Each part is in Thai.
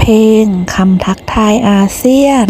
เพลงคำทักทายอาเซียน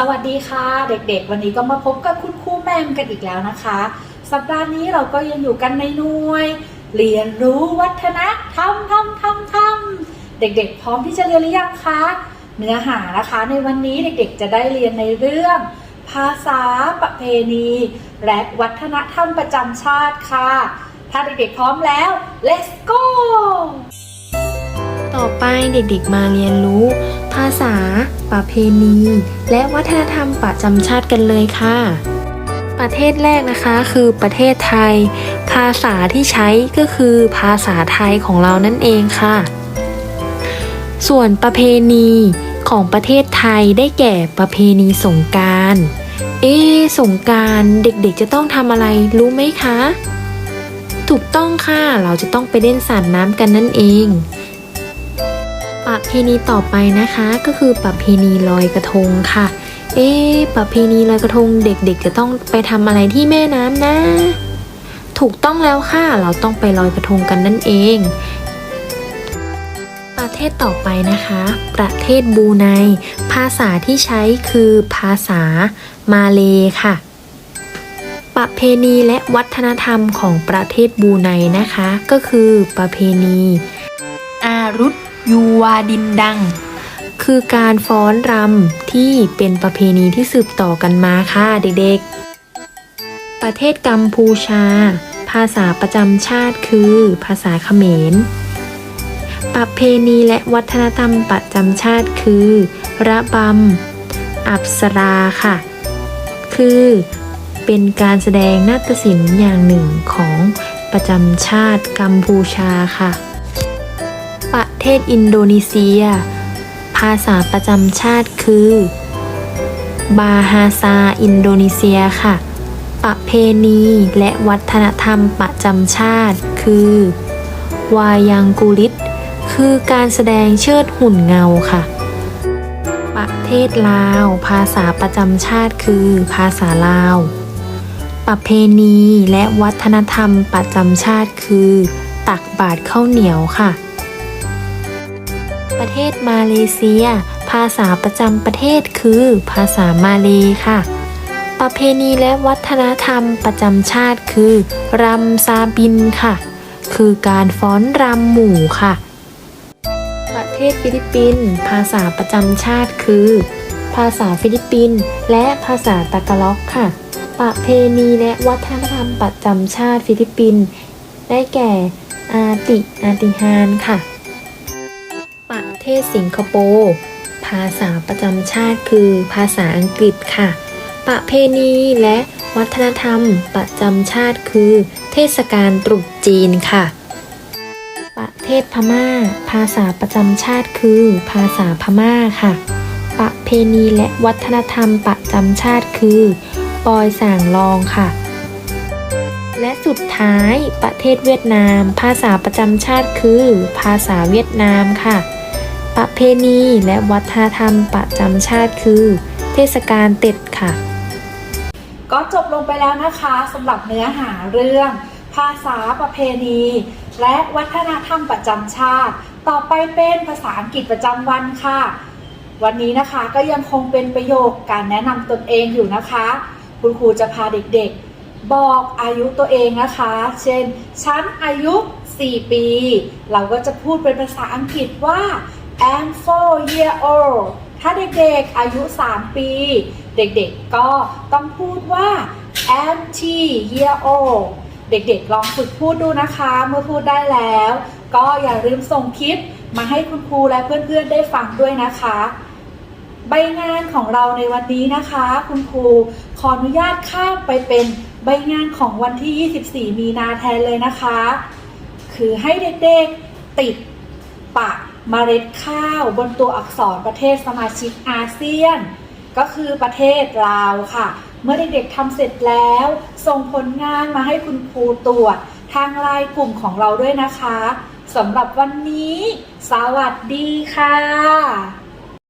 สวัสดีค่ะ เด็กๆ วันนี้ก็มาพบกับคุณครูแมมกันอีกแล้วนะคะ สัปดาห์นี้เราก็ยังอยู่กันในหน่วย เรียนรู้วัฒนธรรมทำทำทำเด็กๆ พร้อมที่จะเรียนหรือยังคะเนื้อหานะคะในวันนี้เด็กๆ จะได้เรียนในเรื่อง ภาษาประเพณี และวัฒนธรรมประจำชาติค่ะ ถ้าเด็กๆ พร้อมแล้ว let's go ต่อไปเด็กๆมาเรียนรู้ ภาษา ประเพณี และวัฒนธรรมประจำชาติกันเลยค่ะ ประเทศแรกนะคะคือประเทศไทย ภาษาที่ใช้ก็คือภาษาไทยของเรานั่นเองค่ะ ส่วนประเพณีของประเทศไทยได้แก่ประเพณีสงการเอ๊สงการเด็กๆจะต้องทำอะไรรู้ไหมคะ ถูกต้องค่ะ เราจะต้องไปเล่นสาดน้ำกันนั่นเอง ประเพณีต่อไปนะคะ ก็คือประเพณีลอยกระทงค่ะ เอ๊ประเพณีลอยกระทงเด็กๆ จะต้องไปทำอะไรที่แม่น้ำนะ ถูกต้องแล้วค่ะ เราต้องไปลอยกระทงกันนั่นเอง ประเทศต่อไปนะคะ ประเทศบูไนภาษาที่ใช้คือภาษามาเลค่ะประเพณีและวัฒนธรรมของประเทศบูไนนะคะ ก็คือประเพณี อารุต ยูวาดินดัง คือการฟ้อนรำที่เป็นประเพณีที่สืบต่อกันมาค่ะเด็กๆ ประเทศกัมพูชา ภาษาประจำชาติคือภาษาเขมร ประเพณีและวัฒนธรรมประจำชาติคือ ระบำ อับสราค่ะ คือเป็นการแสดงนาฏศิลป์อย่างหนึ่งของประจำชาติกัมพูชาค่ะ ประเทศอินโดนีเซีย ภาษาประจำชาติคือบาฮาซาอินโดนีเซียค่ะ ประเพณีและวัฒนธรรมประจำชาติคือ วายังกุลิต คือการแสดงเชิดหุ่นเงาค่ะ ประเทศลาว ภาษาประจำชาติคือ ภาษาลาว ประเพณีและวัฒนธรรมประจำชาติคือ ตักบาตรข้าวเหนียวค่ะ ประเทศมาเลเซีย ภาษาประจำประเทศคือภาษามาเลค่ะ ประเพณีและวัฒนธรรมประจำชาติคือรำซาบินค่ะ คือการฟ้อนรำหมู่ค่ะ ประเทศฟิลิปปินส์ภาษาประจำชาติคือ ภาษาฟิลิปปินส์และภาษาตะกะล็อกค่ะ ประเพณีและวัฒนธรรมประจำชาติฟิลิปปินส์ได้แก่อาติอาติฮานค่ะ ศสิงคโปร์ภาษาประจำชาติคือภาษาอังกฤษค่ะ ประเพณีและวัฒนธรรมประจำชาติคือ เทศกาลตรุษจีนค่ะ ประเทศพม่า ภาษาประจำชาติคือ ภาษาพม่าค่ะ ประเพณีและวัฒนธรรมประจำชาติคือปอยส่างลองค่ะ และสุดท้ายประเทศเวียดนาม ภาษาประจำชาติคือ ภาษาเวียดนามค่ะ เพณีและวัฒนธรรมประจำชาติคือ เทศกาลเต็ดค่ะ ก็จบลงไปแล้วนะคะสำหรับเนื้อหาเรื่อง ภาษาประเพณี และวัฒนธรรมประจำชาติ ต่อไปเป็นภาษาอังกฤษประจำวันค่ะ วันนี้นะคะก็ยังคงเป็นประโยคการแนะนำตนเองอยู่นะคะ คุณครูจะพาเด็กๆ บอกอายุตัวเองนะคะ เช่น ฉันอายุ 4 ปี เราก็จะพูดเป็นภาษาอังกฤษว่า I'm four year old ถ้าเด็กๆอายุ 3 ปี เด็กๆก็ต้องพูดว่า I'm t year old เด็กๆลองฝึกพูดดูนะคะ เมื่อพูดได้แล้ว ก็อย่าลืมส่งคลิปมาให้คุณครูและเพื่อนๆได้ฟังด้วยนะคะ ใบงานของเราในวันนี้นะคะ คุณครูขออนุญาตข้ามไปเป็นใบงานของวันที่ 24 มีนาแทนเลยนะคะ คือให้เด็กๆติดปัก เมล็ดข้าวบนตัวอักษรประเทศสมาชิกอาเซียน ก็คือประเทศลาวค่ะ เมื่อเด็กๆทำเสร็จแล้ว ส่งผลงานมาให้คุณครูตรวจทางไลน์กลุ่มของเราด้วยนะคะสำหรับวันนี้ สวัสดีค่ะ